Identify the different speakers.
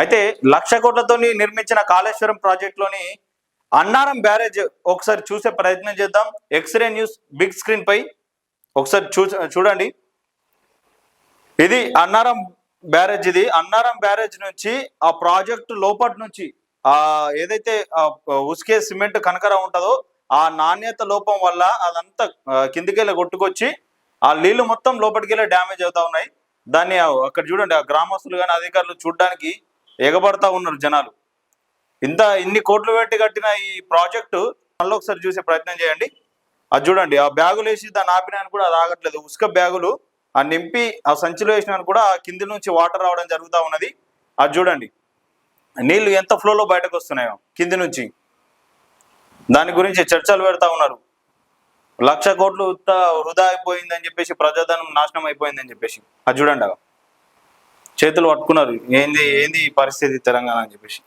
Speaker 1: అయితే లక్ష కోట్లతో నిర్మించిన కాళేశ్వరం ప్రాజెక్టులోని అన్నారం బ్యారేజ్ ఒకసారి చూసే ప్రయత్నం చేద్దాం. X ray news big screen పై. ఒకసారి చూ చూడండి. ఇది అన్నారం బ్యారేజ్ ఇది. అన్నారం బ్యారేజ్ నుంచి ఆ ప్రాజెక్టు లోపటి నుంచి ఆ ఏదైతే ఉస్కే ఉసుకే సిమెంట్ కనకర ఉంటుందో ఆ నాణ్యత లోపం వల్ల అదంతా కిందికెళ్ళి కొట్టుకొచ్చి ఆ నీళ్ళు మొత్తం లోపలికి వెళ్ళి డ్యామేజ్ అవుతా ఉన్నాయి. దాన్ని అక్కడ చూడండి ఆ గ్రామస్తులు కానీ అధికారులు చూడడానికి ఎగబడతా ఉన్నారు జనాలు. ఇంత ఇన్ని కోట్లు పెట్టి కట్టిన ఈ ప్రాజెక్టు మళ్ళీ ఒకసారి చూసే ప్రయత్నం చేయండి. అది చూడండి ఆ బ్యాగులు వేసి దాన్ని ఆపినాయని కూడా అది ఆగట్లేదు. ఉసుక బ్యాగులు ఆ నింపి ఆ సంచిలో వేసినాను కూడా ఆ కింది నుంచి వాటర్ రావడం జరుగుతూ ఉన్నది. అది చూడండి నీళ్ళు ఎంత ఫ్లోలో బయటకు వస్తున్నాయో కింది నుంచి. దాని గురించి చర్చలు పెడతా ఉన్నారు. లక్ష కోట్లు వృధా అయిపోయిందని చెప్పేసి ప్రజాధనం నాశనం అయిపోయిందని చెప్పేసి. అది చూడండి అగ. చేతులు పట్టుకున్నారు. ఏంది ఏంది ఈ పరిస్థితి తెలంగాణ అని చెప్పేసి.